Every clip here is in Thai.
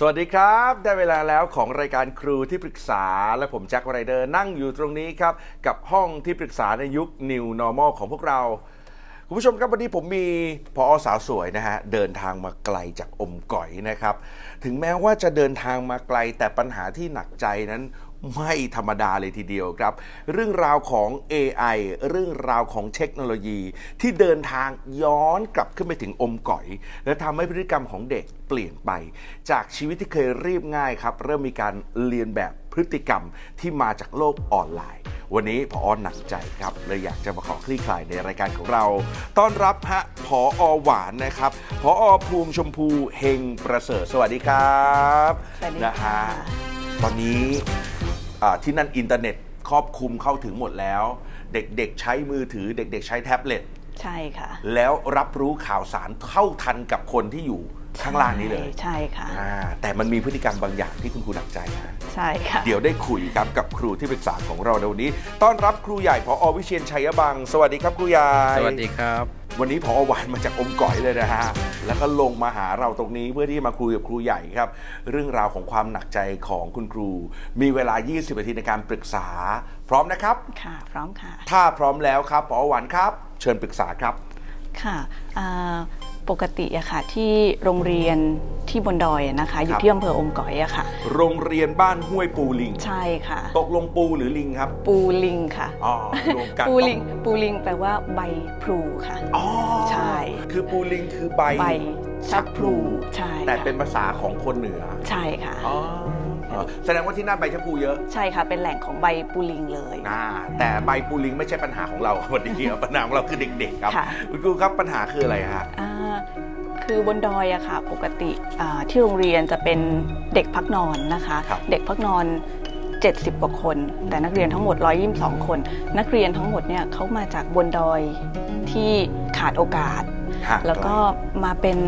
สวัสดีครับ ได้เวลาแล้วของรายการครูที่ปรึกษา และผมแจ็คไรเดอร์นั่งอยู่ตรงนี้ครับ กับห้องที่ปรึกษาในยุค New Normal ของพวกเรา คุณผู้ชมครับวันนี้ผมมีพอสาวสวยนะฮะ เดินทางมาไกลจากอมก๋อยนะครับ ถึงแม้ว่าจะเดินทางมาไกลแต่ปัญหาที่หนักใจนั้น ไม่ธรรมดาเลยทีเดียวครับ เรื่องราวของ AI เรื่องราวของเทคโนโลยีที่เดินทางย้อนกลับขึ้นไปถึงอมก๋อย และทำให้พฤติกรรมของเด็กเปลี่ยนไป จากชีวิตที่เคยเรียบง่ายครับ เริ่มมีการเรียนแบบพฤติกรรมที่มาจากโลกออนไลน์ วันนี้พออหนักใจครับเลยอยากจะมาขอคลี่คลายในรายการของเรา ต้อนรับฮะพออหวานนะครับพออภูมิชมพูเฮงประเสริฐสวัสดีครับสวัสดีนะค่ะฮะตอนนี้อ่า ที่นั่นอินเทอร์เน็ตครอบคลุมเข้าถึงหมดแล้ว เด็กๆใช้มือถือ เด็ก ๆ ใช้แท็บเล็ตใช่ค่ะ แล้วรับรู้ข่าวสารเท่าทันกับคนที่อยู่ข้างล่างนี้เลย ใช่ค่ะอ่าแต่มันมีพฤติกรรมบางอย่างที่คุณครูหนักใจนะใช่ค่ะ เดี๋ยวได้คุยครับกับครูที่ปรึกษาของเราในวันนี้ ต้อนรับครูใหญ่พออวิเชียนชัยบัง สวัสดีครับครูใหญ่ สวัสดีครับ วันนี้พอหวานมาจากอมก่อยเลยนะฮะ แล้วก็ลงมาหาเราตรงนี้เพื่อที่มาคุยกับครูใหญ่ครับ เรื่องราวของความหนักใจของคุณครู มีเวลา 20นาทีในการปรึกษา พร้อมนะครับ ค่ะ พร้อมค่ะ ถ้าพร้อมแล้วครับพอหวานครับ เชิญปรึกษาครับ ค่ะอ่า ปกติอะค่ะที่โรงเรียนที่บนดอยอะนะคะ อยู่ครับที่อำเภออมก๋อยอะค่ะ โรงเรียนบ้านห้วยปูลิง ใช่ค่ะ ตกลงปูหรือลิงครับ ปูลิงค่ะอ๋อรวมกันปูลิงปูลิงแปลว่าใบพลูค่ะอ๋อใช่ คือปูลิงคือใบใบชักพลูใช่แต่ค่ะเป็นภาษาของคนเหนือ ใช่ค่ะอ๋อ อ๋อแสดงว่าที่นั่นใบชะพูเยอะใช่ค่ะ เป็นแหล่งของใบปูลิงเลยอ่าแต่ใบปูลิงไม่ใช่ปัญหาของเรา วันนี้ครับปัญหาของเราคือเด็กๆครับค่ะ คุณครูครับปัญหาคืออะไรฮะ อ่าคือบนดอยอะค่ะ ปกติอ่าที่โรงเรียนจะเป็นเด็กพักนอนนะคะ ครับเด็กพักนอน 70 กว่าคน แต่นักเรียนทั้งหมด 122 คน นักเรียนทั้งหมดเนี่ยเขามาจากบนดอยที่ขาดโอกาสห่างไแล้วก็มาเป็น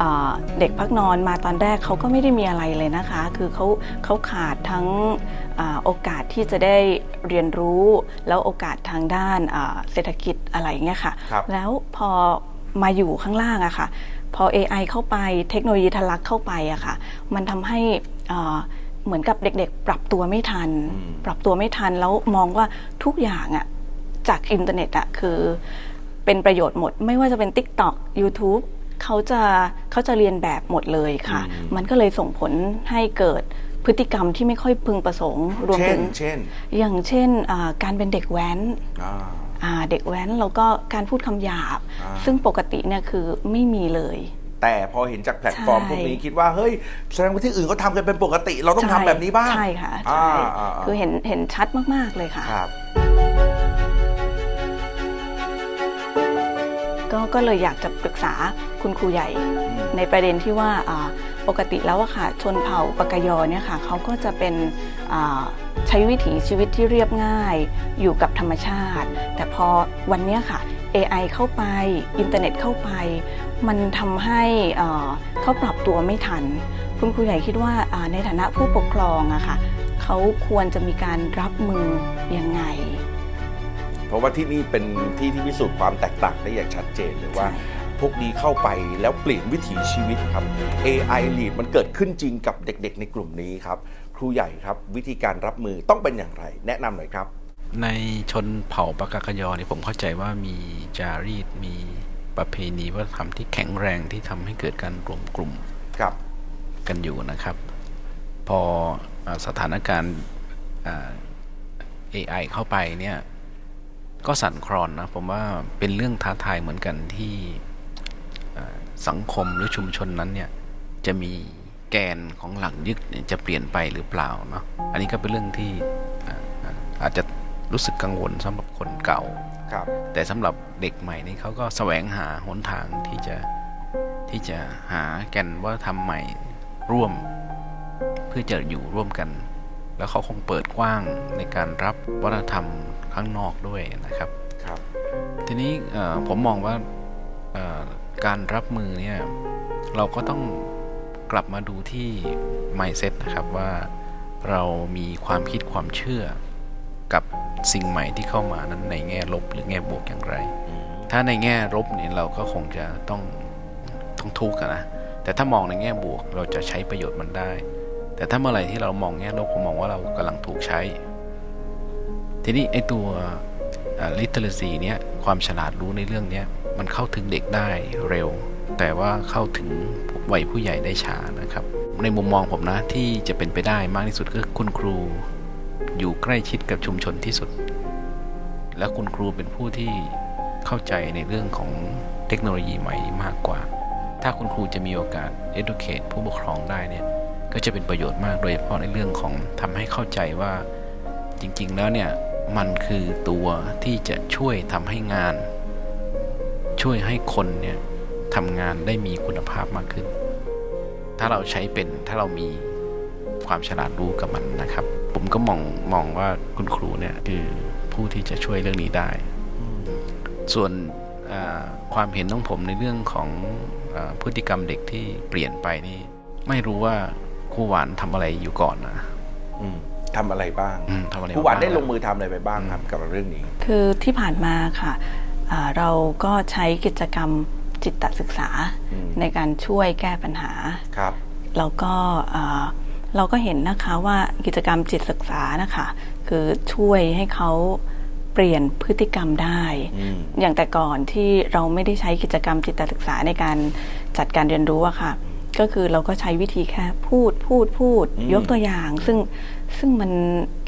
อ่าเด็กพักนอนมาตอนแรกเขาก็ไม่ได้มีอะไรเลยนะคะ คือเขาเขาขาดทั้งอาโอกาสที่จะได้เรียนรู้ แล้วโอกาสทางด้านอ่าเศรษฐกิจอะไรเงี้ยค่ะครับแล้วพอมาอยู่ข้างล่างอะค่ะ พอ AI เข้าไปเทคโนโลยีทะลักเข้าไปอะค่ะ มันทำให้อ่าเหมือนกับเด็กๆ ปรับตัวไม่ทันอืมปรับตัวไม่ทันแล้วมองว่าทุกอย่างอะจากอินเทอร์เน็ตอะคือ เป็นประโยชน์หมด ไม่ว่าจะเป็น TikTok YouTube เขาจะเขาจะเรียนแบบหมดเลยค่ะ มันก็เลยส่งผลให้เกิดพฤติกรรมที่ไม่ค่อยพึงประสงค์ รวมเช่ถึนงเช่น อย่างเช่นอ่าการเป็นเด็กแว้นอ่าอ่าเด็กแว้นแล้วก็การพูดคำหยาบอ่าซึ่งปกติเนี่ยคือไม่มีเลย แต่พอเห็นจากแพลตฟอร์มใช่พวกนี้คิดว่าเฮ้ยแสดงว่าที่อื่นเขาทำกันเป็นปกติ เราต้องทำแบบนี้บ้าง ใช่ค่ะอ่าใช่อ่าคือเห็นเห็นชัดมาก ๆ เลยค่ะ ก็ก็เลยอยากจะปรึกษาคุณครูใหญ่ ในประเด็นที่ว่าอ่าปกติแล้วอะค่ะชนเผ่าปากยอเนี่ยค่ะเขาก็จะเป็นอ่าใช้วิถีชีวิตที่เรียบง่ายอยู่กับธรรมชาติ แต่พอวันเนี้ยค่ะ AI เข้าไปอินเทอร์เน็ตเข้าไป มันทำให้อ่าเขาปรับตัวไม่ทัน คุณครูใหญ่คิดว่าอ่าในฐานะผู้ปกครองอะค่ะเขาควรจะมีการรับมือยังไง เพราะว่าที่นี่เป็นที่ที่พิสูจน์ความแตกต่างได้อย่างชัดเจนเลยว่าใช่พวกนี้เข้าไปแล้วเปลี่ยนวิถีชีวิตครับ AI Lead มันเกิดขึ้นจริงกับเด็กๆ ในกลุ่มนี้ครับ ครูใหญ่ครับวิธีการรับมือต้องเป็นอย่างไร แนะนำหน่อยครับ ในชนเผ่าปากากยอเนี่ยผมเข้าใจว่ามีจารีตมีประเพณีวัฒนธรรมที่แข็งแรงที่ทำให้เกิดการรวมกลุ่มครับกันอยู่นะครับ พออาสถานการณ์อ่า AI เข้าไปเนี่ย ก็สั่นคลอนนะผมว่าเป็นเรื่องท้าทายเหมือนกันที่อ่าสังคมหรือชุมชนนั้นเนี่ยจะมีแกนของหลังยึดเนี่ยจะเปลี่ยนไปหรือเปล่าเนาะอันนี้ก็เป็นเรื่องที่อ่าอ่าอาจจะรู้สึกกังวลสำหรับคนเก่าครับ แต่สำหรับเด็กใหม่นี่เขาก็แสวงหาหนทางที่จะที่จะหาแกนว่าทำใหม่ร่วม เพื่อจะอยู่ร่วมกัน แล้วเขาคงเปิดกว้างในการรับวัฒนธรรม ข้างนอกด้วยนะครับครับ ทีนี้เอ่อผมมองว่าเอ่อการรับมือเนี่ยเราก็ต้องกลับมาดูที่ mindset นะครับว่าเรามีความคิดความเชื่อกับสิ่งใหม่ที่เข้ามานั้นในแง่ลบหรือแง่บวกอย่างไร ถ้าในแง่ลบเนี่ยเราก็คงจะต้องต้องทุกข์อะนะ แต่ถ้ามองในแง่บวกเราจะใช้ประโยชน์มันได้ แต่ถ้าเมื่อไหร่ที่เรามองแง่ลบผมมองว่าเรากำลังถูกใช้ ทีนี้ไอ้ตัว literacy เนี่ยความฉลาดรู้ในเรื่องเนี้ยมันเข้าถึงเด็กได้เร็ว แต่ว่าเข้าถึงวัยผู้ใหญ่ได้ช้านะครับ ในมุมมองผมนะที่จะเป็นไปได้มากที่สุดก็คุณครู อยู่ใกล้ชิดกับชุมชนที่สุด และคุณครูเป็นผู้ที่เข้าใจในเรื่องของเทคโนโลยีใหม่มากกว่า ถ้าคุณครูจะมีโอกาส educate ผู้ปกครองได้เนี่ยก็จะเป็นประโยชน์มากโดยเฉพาะในเรื่องของทำให้เข้าใจว่าจริง ๆ แล้วเนี่ย มันคือตัวที่จะช่วยทำให้งาน ช่วยให้คนเนี่ยทำงานได้มีคุณภาพมากขึ้น ถ้าเราใช้เป็นถ้าเรามีความฉลาดรู้กับมันนะครับ ผมก็มองมองว่าคุณครูเนี่ยคือผู้ที่จะช่วยเรื่องนี้ได้ ส่วนความเห็นของผมในเรื่องของอพฤติกรรมเด็กที่เปลี่ยนไปนี่ ไม่รู้ว่าครูหวานทำอะไรอยู่ก่อนนะอืม ทำอะไรบ้างอืมทำอะไรครูหวานได้บ้างลงมือทำอะไรไปบ้างครับกับเรื่องนี้ คือที่ผ่านมาค่ะอ่าเราก็ใช้กิจกรรมจิตศึกษาอืม ในการช่วยแก้ปัญหา ครับ แล้วก็อ่าเราก็เห็นนะคะว่ากิจกรรมจิตศึกษานะคะคือช่วยให้เขาเปลี่ยนพฤติกรรมได้ อืม อย่างแต่ก่อนที่เราไม่ได้ใช้กิจกรรมจิตศึกษาในการจัดการเรียนรู้อะค่ะ ก็คือเราก็ใช้วิธีแค่พูดพูดพูดอืมยกตัวอย่าง ซึ่งซึ่งมัน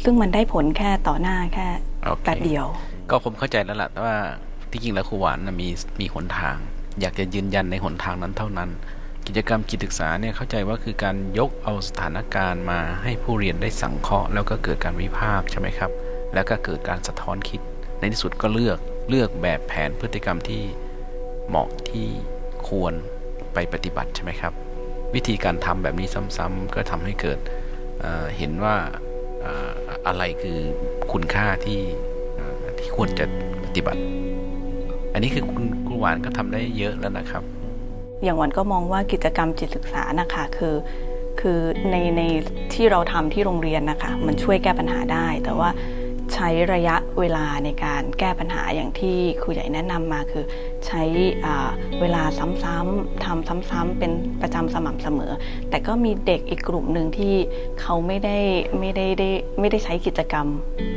ซึ่งมันได้ผลแค่ต่อหน้าแค่โอเคแป๊บเดียว ก็ผมเข้าใจแล้วล่ะแต่ว่าที่จริงแล้วครูหวานนะมีมีหนทาง อยากจะยืนยันในหนทางนั้นเท่านั้น กิจกรรมจิตศึกษาเนี่ยเข้าใจว่าคือการยกเอาสถานการณ์มาให้ผู้เรียนได้สังเคราะห์แล้วก็เกิดการวิพากษ์ใช่ไหมครับ แล้วก็เกิดการสะท้อนคิด ในที่สุดก็เลือกเลือกแบบแผนพฤติกรรมที่เหมาะที่ควรไปปฏิบัติใช่ไหมครับ วิธีการทำแบบนี้ซ้ำๆก็ทำให้เกิดเเห็นว่าออะไรคือคุณค่าที่ที่ควรจะปฏิบัติ อันนี้คือคุณครูหวานก็ทำได้เยอะแล้วนะครับ อย่างหวันก็มองว่ากิจกรรมจิตศึกษานะคะคือคือในในที่เราทำที่โรงเรียนนะคะมันช่วยแก้ปัญหาได้แต่ว่า ใช้ระยะเวลาในการแก้ปัญหาอย่างที่ครูใหญ่แนะนำมาคือ ใช้อ่าเวลาซ้ำๆทำซ้ำๆเป็นประจำสม่ำเสมอ แต่ก็มีเด็กอีกกลุ่มหนึ่งที่เขาไม่ได้ไม่ได้ได้ไม่ได้ใช้กิจกรรม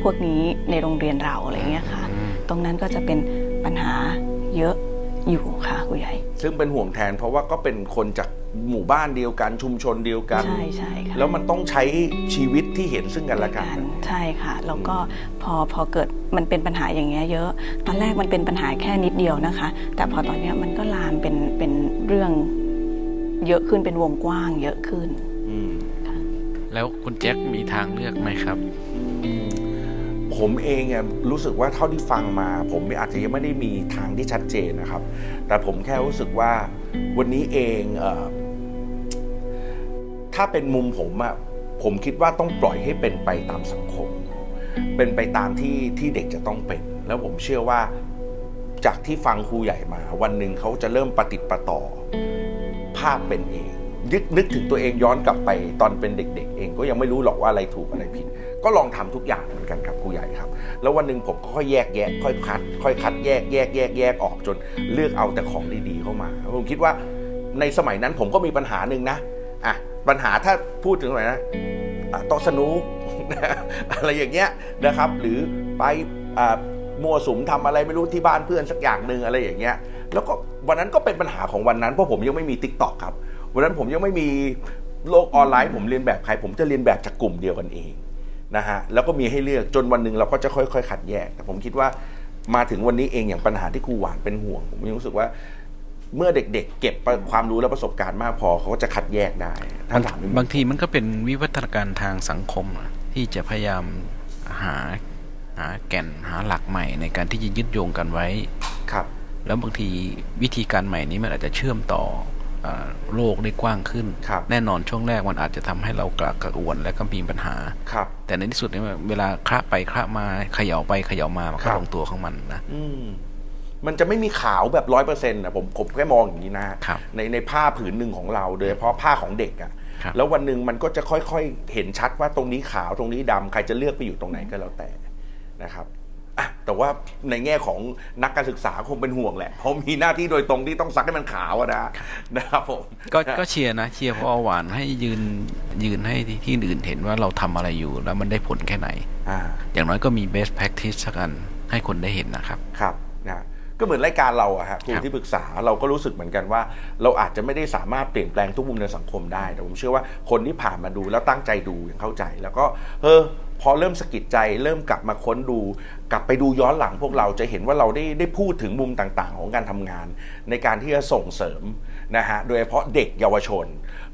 พวกนี้ในโรงเรียนเราอะไรเงี้ยค่ะ ตรงนั้นก็จะเป็นปัญหาเยอะ อยู่ค่ะครูใหญ่ซึ่งเป็นห่วงแทนเพราะว่าก็เป็นคนจากหมู่บ้านเดียวกันชุมชนเดียวกัน ใช่ใช่ค่ะแล้วมันต้องใช้ชีวิตที่เห็นซึ่งกันและกัน ใช่ค่ะแล้วก็พอพอเกิดมันเป็นปัญหาอย่างเงี้ยเยอะ ตอนแรกมันเป็นปัญหาแค่นิดเดียวนะคะ แต่พอตอนเนี้ยมันก็ลามเป็นเป็นเรื่องเยอะขึ้นเป็นวงกว้างเยอะขึ้น อืม แล้วคุณแจ็คมีทางเลือกไหมครับ ผมเองรู้สึกว่าเท่าที่ฟังมา ผมอาจจะยังไม่ได้มีทางที่ชัดเจนนะครับ แต่ผมแค่รู้สึกว่าวันนี้เองเออถ้าเป็นมุมผมอะผมคิดว่าต้องปล่อยให้เป็นไปตามสังคม เป็นไปตามที่ที่เด็กจะต้องเป็น แล้วผมเชื่อว่าจากที่ฟังครูใหญ่มา วันหนึ่งเขาจะเริ่มปฏิดประต่อภาพเป็นเองยึกนึกถึงตัวเองย้อนกลับไปตอนเป็นเด็กๆ เองก็ยังไม่รู้หรอกว่าอะไรถูกอะไรผิด ก็ลองทำทุกอย่างเหมือนกันครับครูใหญ่ครับ แล้ววันหนึ่งผมก็ค่อยแยกแยะค่อยคัด ค่อยคัดแยกแยกแยกแยกออกจนเลือกเอาแต่ของดีๆเข้ามาผมคิดว่าในสมัยนั้นผมก็มีปัญหาหนึ่งนะอะปัญหาถ้าพูดถึงสมัยนะโต๊ะสนุกอะไรอย่างเงี้ยนะครับ หรือไปอมัวสุมทำอะไรไม่รู้ที่บ้านเพื่อนสักอย่างหนึ่งอะไรอย่างเงี้ยแล้วก็วันนั้นก็เป็นปัญหาของวันนั้นเพราะผมยังไม่มีทิกตอกครับวันนั้นผมยังไม่มี โลกออนไลน์ผมเรียนแบบใครผมจะเรียนแบบจากกลุ่มเดียวกันเองนะฮะแล้วก็มีให้เลือกจนวันหนึ่งเราก็จะค่อยๆคัดแยก แต่ผมคิดว่ามาถึงวันนี้เองอย่างปัญหาที่ครูหวานเป็นห่วง ผมยังรู้สึกว่าเมื่อเด็ก ๆ เก็บความรู้และประสบการณ์มากพอเขาก็จะคัดแยกได้ถ้าถามในมุมบางทีมันก็เป็นวิวัฒนาการทางสังคมอะที่จะพยายามหาหาแก่นหาหลักใหม่ในการที่จะยึดโยงกันไว้ครับ แล้วบางทีวิธีการใหม่นี้มันอาจจะเชื่อมต่อเอ่อ โลกได้กว้างขึ้นครับแน่นอนช่วงแรกมันอาจจะทำให้เรากระกระอ่วนและก็มีปัญหาครับ แต่ในที่สุดเนี่ยเวลาคละไปคละมาเขย่าไปเขย่ามามันครัก็บลงตัวของมันนะอืมมันจะไม่มีขาวแบบร้อยเปอร์เซ็นต์นะผมผมแค่มองอย่างนี้นะฮะครับในในผ้าผืนหนึ่งของเราโดยเฉพาะผ้าของเด็กอะครับแล้ววันหนึ่งมันก็จะค่อยๆ เห็นชัดว่าตรงนี้ขาวตรงนี้ดำใครจะเลือกไปอยู่ตรงไหนก็แล้วแต่นะครับ อะแต่ว่าในแง่ของนักการศึกษาคงเป็นห่วงแหละ เพราะมีหน้าที่โดยตรงที่ต้องซักให้มันขาวอะนะนะครับผมก็ก็เชียร์นะเชียร์พอหวานให้ยืนยืนให้ที่อื่นเห็นว่าเราทำอะไรอยู่แล้วมันได้ผลแค่ไหน อ่าอย่างน้อยก็มี best practice สักอันให้คนได้เห็นนะครับ ครับนะก็เหมือนรายการเราอะฮะครูครับ ที่ปรึกษาเราก็รู้สึกเหมือนกันว่า เราอาจจะไม่ได้สามารถเปลี่ยนแปลงทุกมุมในสังคมได้แต่ผมเชื่อว่าคนที่ผ่านมาดูแล้วตั้งใจดูอย่างเข้าใจ แล้วก็เออ พอเริ่มสะกิดใจเริ่มกลับมาค้นดู กลับไปดูย้อนหลังพวกเราจะเห็นว่าเราได้ได้พูดถึงมุมต่างๆ ของการทำงาน ในการที่จะส่งเสริมนะฮะโดยเฉพาะเด็กเยาวชน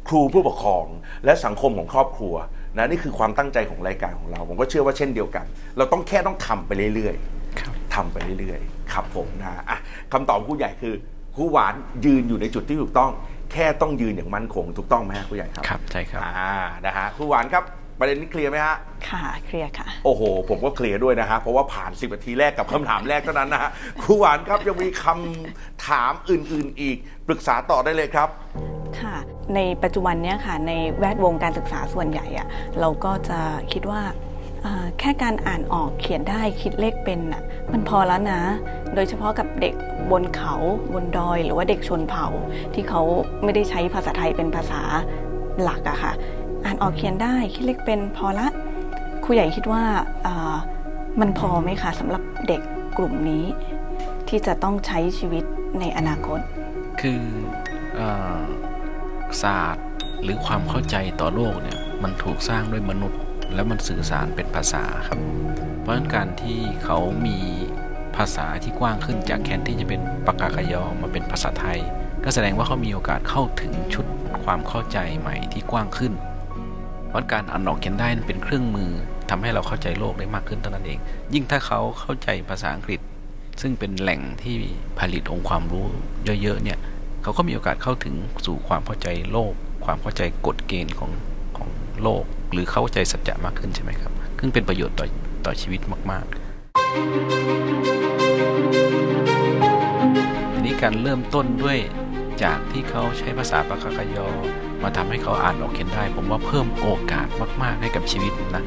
ครูผู้ปกครอง และสังคมของครอบครัวนะนี่คือความตั้งใจของรายการของเรา ผมก็เชื่อว่าเช่นเดียวกัน เราต้องแค่ต้องทำไปเรื่อยๆครับทำไปเรื่อยๆครับผมนะอะคำตอบของครูใหญ่คือครูหวานยืนอยู่ในจุดที่ถูกต้อง แค่ต้องยืนอย่างมั่นคงถูกต้องไหมฮะครูใหญ่ครับครับใช่ครับอ่านะฮะครูหวานครับ ประเด็นนี้เคลียร์ไหมฮะ ค่ะเคลียร์ค่ะ โอ้โห ผมก็เคลียร์ด้วยนะฮะ เพราะว่าผ่าน 10นาทีแรกกับคำถามแรกเท่านั้นนะฮะครูหวานครับยังมีคำถามอื่นๆอีก ปรึกษาต่อได้เลยครับ ค่ะ ในปัจจุบันเนี้ยค่ะ ในแวดวงการศึกษาส่วนใหญ่อะเราก็จะคิดว่าเอ่อแค่การอ่านออกเขียนได้คิดเลขเป็นน่ะมันพอแล้วนะ โดยเฉพาะกับเด็กบนเขาบนดอย หรือว่าเด็กชนเผ่าที่เขาไม่ได้ใช้ภาษาไทยเป็นภาษาหลักอะค่ะ อ่านออกเขียนได้คิดเลขเป็นพอละครูใหญ่คิดว่ามันพอไหมคะสำหรับเด็กกลุ่มนี้ ที่จะต้องใช้ชีวิตในอนาคต คือเอ่อศาสตร์หรือความเข้าใจต่อโลกเนี่ยมันถูกสร้างด้วยมนุษย์ แล้วมันสื่อสารเป็นภาษาครับ เพราะฉะนั้นการที่เขามีภาษาที่กว้างขึ้นจากแคนที่จะเป็นปากกากยอมาเป็นภาษาไทย ก็แสดงว่าเขามีโอกาสเข้าถึงชุดความเข้าใจใหม่ที่กว้างขึ้น เพราะการอ่านออกเขียนได้นั้นเป็นเครื่องมือทำให้เราเข้าใจโลกได้มากขึ้นเท่านั้นเอง ยิ่งถ้าเขาเข้าใจภาษาอังกฤษ ซึ่งเป็นแหล่งที่ผลิตองค์ความรู้เยอะๆเนี่ยเขาก็มีโอกาสเข้าถึงสู่ความเข้าใจโลก ความเข้าใจกฎเกณฑ์ของของโลก หรือเข้าใจสัจจะมากขึ้นใช่ไหมครับซึ่งเป็นประโยชน์ต่อต่อชีวิตมากๆทีนี้การเริ่มต้นด้วยจากที่เขาใช้ภาษาปากกยอ มาทำให้เขาอ่านออกเขียนได้ ผมว่าเพิ่มโอกาสมาก ๆ ให้กับชีวิตนะ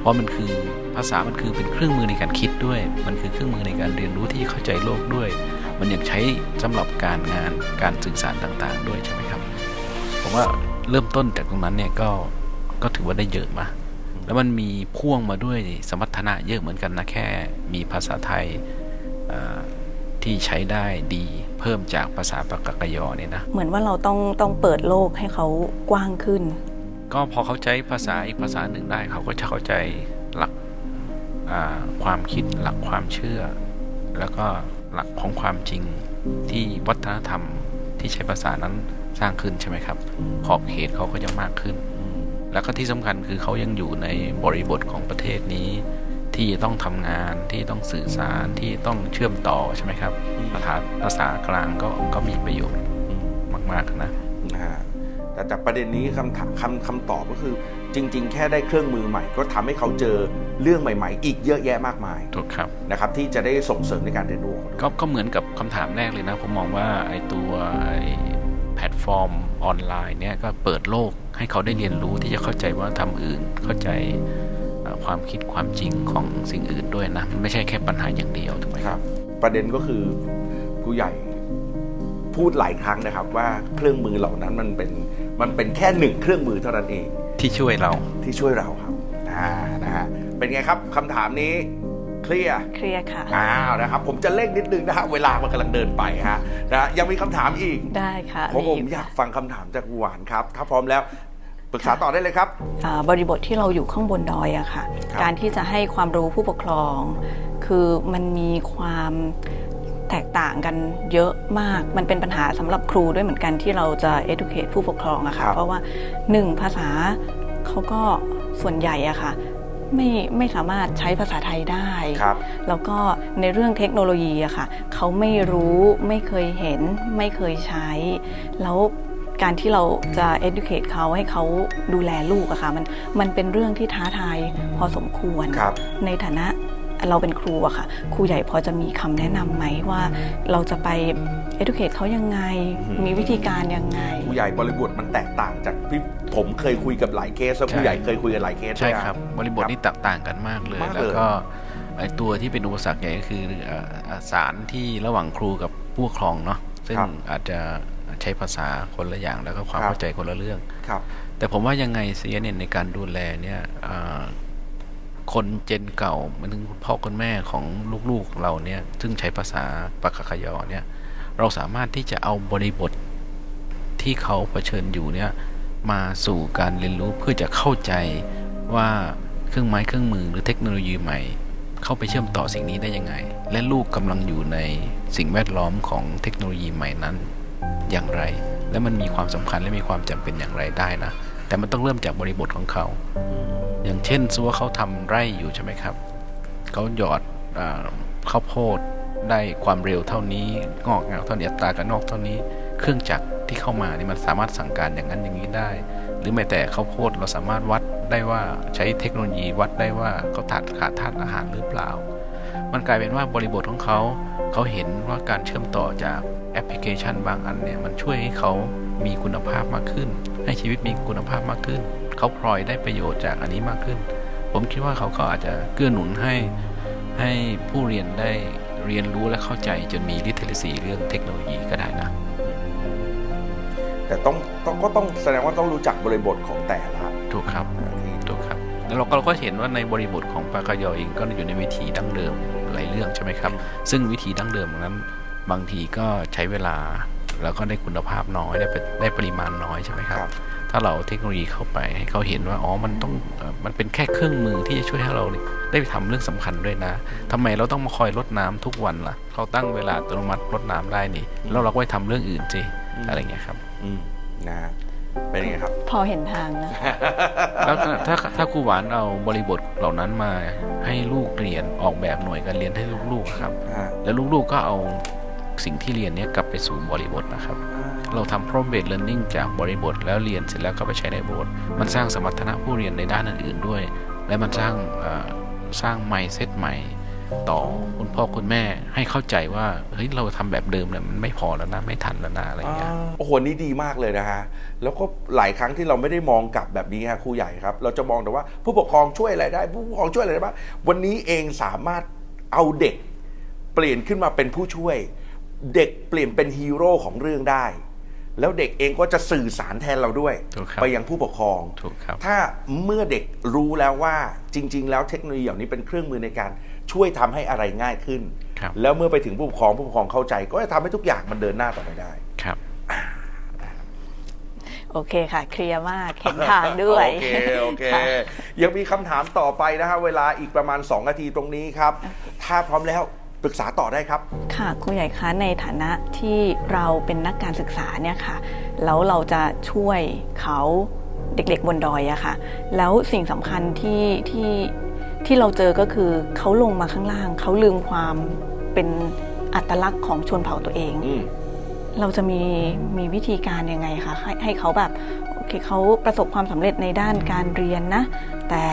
เพราะมันคือภาษามันคือเป็นเครื่องมือในการคิดด้วย มันคือเครื่องมือในการเรียนรู้ที่เข้าใจโลกด้วย มันยังใช้สำหรับการงานการสื่อสารต่างๆ ด้วยใช่ไหมครับ ผมว่าเริ่มต้นจากตรงนั้นเนี่ยก็ก็ถือว่าได้เยอะมาแล้วมันมีพ่วงมาด้วยสมรรถนะเยอะเหมือนกันนะแค่มีภาษาไทย ที่ใช้ได้ดี เพิ่มจากภาษาปากกยอเนี่ยนะ เหมือนว่าเราต้องต้องเปิดโลกให้เขากว้างขึ้น ก็พอเขาใช้ภาษาอีกภาษาหนึ่งได้ เขาก็จะเข้าใจหลักอ่าความคิดหลักความเชื่อ แล้วก็หลักของความจริงที่วัฒนธรรมที่ใช้ภาษานั้นสร้างขึ้นใช่ไหมครับ ขอบเขตเขาก็จะมากขึ้น แล้วก็ที่สำคัญคือเขายังอยู่ในบริบทของประเทศนี้ ที่ต้องทำงานที่ต้องสื่อสารที่ต้องเชื่อมต่อใช่ไหมครับภาษาภาษากลางก็ก็มีประโยชน์มาก ๆ นะนะฮะแต่จากประเด็นนี้คำถามคำคำตอบก็คือ จริง ๆ แค่ได้เครื่องมือใหม่ ก็ทำให้เขาเจอเรื่องใหม่ ๆ อีกเยอะแยะมากมายถูกครับนะครับ ที่จะได้ส่งเสริมในการเรียนรู้ของเขาด้วยก็ก็เหมือนกับคำถามแรกเลยนะผมมองว่าไอ้ตัวไอ้แพลตฟอร์มออนไลน์เนี่ยก็เปิดโลกให้เขาได้เรียนรู้ที่จะเข้าใจว่าทำอื่นเข้าใจเอ่อ ความคิดความจริงของสิ่งอื่นด้วยนะมันไม่ใช่แค่ปัญหาอย่างเดียวถูกไหมคครับรับ ประเด็นก็คือผู้ใหญ่พูดหลายครั้งนะครับว่าเครื่องมือเหล่านั้นมันเป็นมันเป็นแค่หนึ่งเครื่องมือเท่านั้นเอง ที่ช่วยเราที่ช่วยเราครับอ่านะฮะเป็นไงครับคำถามนี้เคลียร์เคลียร์ค่ะอ้าวนะครับ ผมจะเร่งนิดนึงนะฮะเวลามันกำลังเดินไปฮะนะฮะยังมีคำถามอีกได้ค่ะเพราะผมรีบอยากฟังคำถามจากหวานครับ ถ้าพร้อมแล้ว ปรึกษาต่อได้เลยครับอ่าบริบทที่เราอยู่ข้างบนดอยอะค่ะ ครับ การที่จะให้ความรู้ผู้ปกครอง คือมันมีความแตกต่างกันเยอะมาก มันเป็นปัญหาสำหรับครูด้วยเหมือนกันที่เราจะ educate ผู้ปกครองอะครัค่ะบเพราะว่าหนึ่งภาษาเขาก็ส่วนใหญ่อะค่ะ ไม่ไม่สามารถใช้ภาษาไทยได้ ครับ แล้วก็ในเรื่องเทคโนโลยีอะค่ะเขาไม่รู้ไม่เคยเห็นไม่เคยใช้ แล้ว การที่เราจะ educate เขาให้เขาดูแลลูกอะค่ะมันมันเป็นเรื่องที่ท้าทายพอสมควร ครับ ในฐานะเราเป็นครูอะค่ะ ครูใหญ่พอจะมีคำแนะนำไหมว่าเราจะไป educate เขายังไง อืม มีวิธีการยังไง ผู้ใหญ่บริบทมันแตกต่างจากที่ผมเคยคุยกับหลายเคสแล้วใช่ ผู้ใหญ่เคยคุยกับหลายเคสใช่ด้วยครับบริบทนี่แตกต่างกันมากเลย มากเลย แล้วก็ไอ้ตัวที่เป็นอุปสรรคใหญ่ก็คือเอ่ออ่าสารที่ระหว่างครูกับผู้ปกครองเนาะซึ่งครับอาจจะ ใช้ภาษาคนละอย่างแล้วก็ความครับเข้าใจคนละเรื่องครับ แต่ผมว่ายังไงเสียเนี่ยในการดูแลเนี่ยอ่าคนเจนเก่าหมันถึงคุณพ่อคุณแม่ของลูกๆเราเนี่ย ซึ่งใช้ภาษาปากกขยอเนี่ย เราสามารถที่จะเอาบริบทที่เขาเผชิญอยู่เนี่ย มาสู่การเรียนรู้เพื่อจะเข้าใจว่าเครื่องไม้เครื่องมือหรือเทคโนโลยีใหม่ เข้าไปเชื่อมต่อสิ่งนี้ได้ยังไง และลูกกำลังอยู่ในสิ่งแวดล้อมของเทคโนโลยีใหม่นั้น อย่างไร และมันมีความสำคัญและมีความจำเป็นอย่างไรได้นะ แต่มันต้องเริ่มจากบริบทของเขา อย่างเช่นสมมุติว่าเขาทำไร่อยู่ใช่ไหมครับ เขาหยอดข้าวโพดได้ความเร็วเท่านี้งอกเงาเท่านี้อัตราการงอกเท่านี้ เครื่องจักรที่เข้ามานี่มันสามารถสั่งการอย่างนั้นอย่างนี้ได้ หรือแม้แต่ข้าวโพดเราสามารถวัดได้ว่าใช้เทคโนโลยีวัดได้ว่าเขาขาดขาดธาตุอาหารหรือเปล่า มันกลายเป็นว่าบริบทของเขา เขาเห็นว่าการเชื่อมต่อจากแอปพลิเคชันบางอันเนี่ยมันช่วยให้เขามีคุณภาพมากขึ้น ให้ชีวิตมีคุณภาพมากขึ้น เขาพลอยได้ประโยชน์จากอันนี้มากขึ้น ผมคิดว่าเขาก็อาจจะเกื้อหนุนให้ให้ผู้เรียนได้เรียนรู้และเข้าใจจนมี literacy เรื่องเทคโนโลยีก็ได้นะ แต่ต้องต้องก็ต้องแสดงว่าต้องรู้จักบริบทของแต่ละถูกครับที่ถูกครับ แล้วเราก็เราก็เห็นว่าในบริบทของปากยอเองก็อยู่ในวิธีดั้งเดิม หลายเรื่องใช่ไหมครับ ซึ่งวิธีดั้งเดิมนั้น บางทีก็ใช้เวลา แล้วก็ได้คุณภาพน้อยได้ปริได้ปริมาณน้อยใช่ไหมครับครับถ้าเราเอาเทคโนโลยีเข้าไปให้เขาเห็นว่าอ๋อมันต้องเอ่อมันเป็นแค่เครื่องมือที่จะช่วยให้เราเนี่ยได้ไปทำเรื่องสำคัญด้วยนะทำไมเราต้องมาคอยรดน้ำทุกวันล่ะเราตั้งเวลาอัตโนมัติรดน้ำได้นี่แล้วเราก็ไปทำเรื่องอื่นสิอะไรอย่างเงี้ยครับอืมนะฮะ เป็นยังไงครับ พอเห็นทางนะแล้วถ้าถ้าถ้าครูหวานเอาบริบทเหล่านั้นมาให้ลูกเรียนออกแบบหน่วยการเรียนให้ลูกๆครับฮะแล้วลูกๆก็เอาสิ่งที่เรียนเนี้ยกลับไปสู่บริบทนะครับ เราทำ problem based learning จากบริบทแล้วเรียนเสร็จแล้วก็ไปใช้ในบท มันสร้างสมรรถนะผู้เรียนในด้านอื่นๆด้วย และมันสร้างเอ่อสร้าง mindset ใหม่ ต่อคุณพ่อคุณแม่ให้เข้าใจว่าเฮ้ยเราทำแบบเดิมเนี่ยมันไม่พอแล้วนะไม่ทันแล้วนะอะไรอย่างเงี้ยโอ้โหนี่ดีมากเลยนะฮะแล้วก็หลายครั้งที่เราไม่ได้มองกลับแบบนี้ฮะครูใหญ่ครับ เราจะมองแต่ว่าผู้ปกครองช่วยอะไรได้ ผู้ปกครองช่วยอะไรได้บ้างวันนี้เองสามารถเอาเด็กเปลี่ยนขึ้นมาเป็นผู้ช่วย เด็กเปลี่ยนเป็นฮีโร่ของเรื่องได้ แล้วเด็กเองก็จะสื่อสารแทนเราด้วยถูกครับไปยังผู้ปกครองถูกครับถ้าเมื่อเด็กรู้แล้วว่าจริง ๆ แล้วเทคโนโลยีเหล่านี้เป็นเครื่องมือในการ ช่วยทำให้อะไรง่ายขึ้นครับแล้วเมื่อไปถึงผู้ปกครองผู้ปกครองเข้าใจ ก็จะทำให้ทุกอย่างมันเดินหน้าต่อไปได้ครับโอเคค่ะ เคลียร์มากเห็นทางด้วย โอเค โอเคค่ะยังมีคำถามต่อไปนะฮะเวลาอีกประมาณ 2 นาทีตรงนี้ครับ ถ้าพร้อมแล้วปรึกษาต่อได้ครับ ค่ะครูใหญ่คะในฐานะที่เราเป็นนักการศึกษาเนี่ยค่ะ แล้วเราจะช่วยเขาเด็กๆบนดอยอะค่ะ แล้วสิ่งสำคัญที่ที่ ที่เราเจอก็คือเขาลงมาข้างล่าง เขาลืมความเป็นอัตลักษณ์ของชนเผ่าตัวเอง อืมเราจะมีมีวิธีการยังไงคะให้ให้เขาแบบโอเคเขาประสบความสำเร็จในด้านการเรียนนะ แต่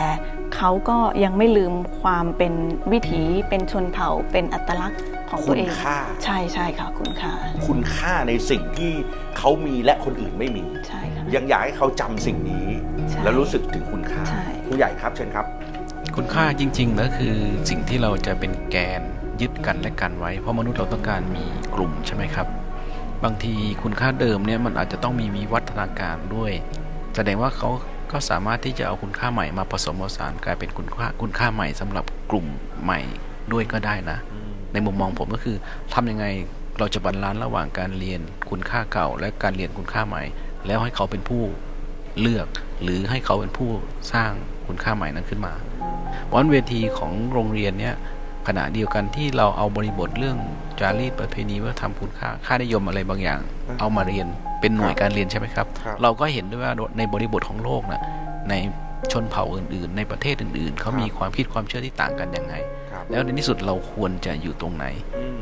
เขาก็ยังไม่ลืมความเป็นวิถีเป็นชนเผ่าเป็นอัตลักษณ์ของตัวเองคุณค่า ใช่ใช่ค่ะคุณค่าคุณค่าในสิ่งที่เขามีและคนอื่นไม่มี ใช่ค่ะยังอยากให้เขาจำสิ่งนี้ ใช่ แล้วรู้สึกถึงคุณค่าใช่ ผู้ใหญ่ครับเชิญครับ คุณค่าจริงๆแล้วคือสิ่งที่เราจะเป็นแกนยึดกันและกันไว้ เพราะมนุษย์เราต้องการมีกลุ่มใช่ไหมครับ บางทีคุณค่าเดิมเนี่ยมันอาจจะต้องมีวิวัฒนาการด้วย แสดงว่าเขาก็สามารถที่จะเอาคุณค่าใหม่มาผสมผสานกลายเป็นคุณค่าคุณค่าใหม่สำหรับกลุ่มใหม่ด้วยก็ได้นะ ในมุมมองผมก็คือทำยังไงเราจะบรรลานซ์ระหว่างการเรียนคุณค่าเก่า และการเรียนคุณค่าใหม่ แล้วให้เขาเป็นผู้เลือก หรือให้เขาเป็นผู้สร้างคุณค่าใหม่นั้นขึ้นมา เพราะฉะนั้นเวทีของโรงเรียนเนี่ยขณะเดียวกันที่เราเอาบริบทเรื่องจารีตประเพณีวัฒนธรรมคุณค่าค่านิยมอะไรบางอย่าง เอามาเรียนเป็นหน่วยการเรียนใช่ไหมครับครับเราก็เห็นด้วยว่าในบริบทของโลกนะในชนเผ่าอื่น ๆ ในประเทศอื่น ๆเขามีความคิดความเชื่อที่ต่างกันยังไงครับแล้วในที่สุดเราควรจะอยู่ตรงไหนอืม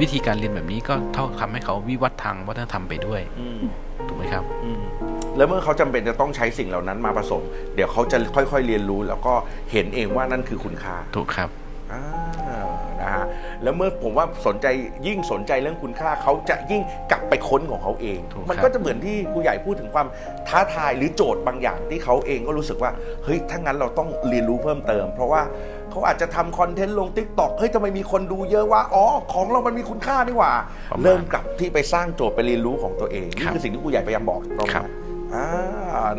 วิธีการเรียนแบบนี้ก็เท่าทำให้เขาวิวัฒน์ทางวัฒนธรรมไปด้วยอืมถูกไหมครับอืม แล้วเมื่อเขาจำเป็นจะต้องใช้สิ่งเหล่านั้นมาผสม เดี๋ยวเขาจะค่อย ๆ เรียนรู้ แล้วก็เห็นเองว่านั่นคือคุณค่าถูกครับอ่านะฮะแล้วเมื่อผมว่าสนใจยิ่งสนใจเรื่องคุณค่าเขาจะยิ่งกลับไปค้นของเขาเองถูกครับมันก็จะเหมือนที่ครูใหญ่พูดถึงความท้าทายหรือโจทย์บางอย่างที่เขาเองก็รู้สึกว่าเฮ้ยถ้างั้นเราต้องเรียนรู้เพิ่มเติม เพราะว่าเขาอาจจะทำคอนเทนต์ลง t ิ k t o k เฮ้ยทำไมมีคนดูเยอะว่าอ๋อของเรามันมีคุณค่านี่หว่าประมาณเริ่มกลับที่ไปสร้างโจทย์ไปเรียนรู้ของตัวเองนี่ครับคือสิ่งที่ครูใหญ่พยายามบอกตรงครันะบ อ่า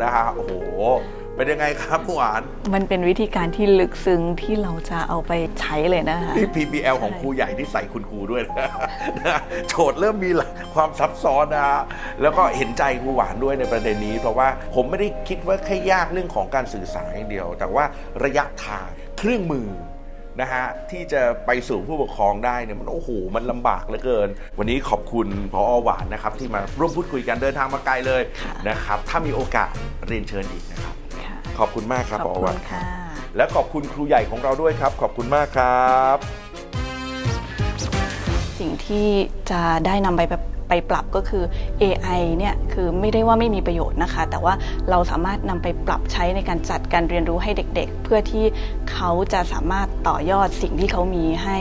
นะฮะโอ้โห เป็นยังไงครับครูหวาน มันเป็นวิธีการที่ลึกซึ้งที่เราจะเอาไปใช้เลยนะคะ นี่ PBL ของครูใหญ่ที่ใส่คุณครูด้วยนะนะ โจทย์เริ่มมีความซับซ้อนนะฮะแล้วก็เห็นใจครูหวานด้วยในประเด็นนี้ เพราะว่าผมไม่ได้คิดว่าแค่ยากเรื่องของการสื่อสารอย่างเดียว แต่ว่าระยะทางเครื่องมือ นะฮะที่จะไปสู่ผู้ปกครองได้เนี่ยมันโอ้โหมันลำบากเหลือเกิน วันนี้ขอบคุณพอหวานนะครับที่มาร่วมพูดคุยกันเดินทางมาไกลเลยค่ะนะครับถ้ามีโอกาสเรียนเชิญอีกนะครับค่ะขอบคุณมากครับขพอบอหคุวานณค่ะและขอบคุณครูใหญ่ของเราด้วยครับ ขอบคุณมากครับ สิ่งที่จะได้นำไป ไปปรับก็คือ AI เนี่ยคือไม่ได้ว่าไม่มีประโยชน์นะคะ แต่ว่าเราสามารถนำไปปรับใช้ในการจัดการเรียนรู้ให้เด็กๆ เพื่อที่เขาจะสามารถต่อยอดสิ่งที่เขามีให้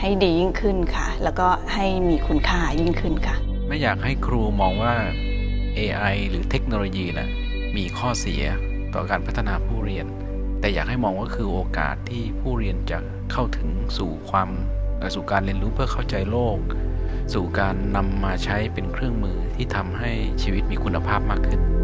ให้ดียิ่งขึ้นค่ะ แล้วก็ให้มีคุณค่ายิ่งขึ้นค่ะ ไม่อยากให้ครูมองว่า AI หรือเทคโนโลยีนะมีข้อเสียต่อการพัฒนาผู้เรียน แต่อยากให้มองว่าคือโอกาสที่ผู้เรียนจะเข้าถึงสู่ความสู่การเรียนรู้เพื่อเข้าใจโลก สู่การนำมาใช้เป็นเครื่องมือที่ทำให้ชีวิตมีคุณภาพมากขึ้น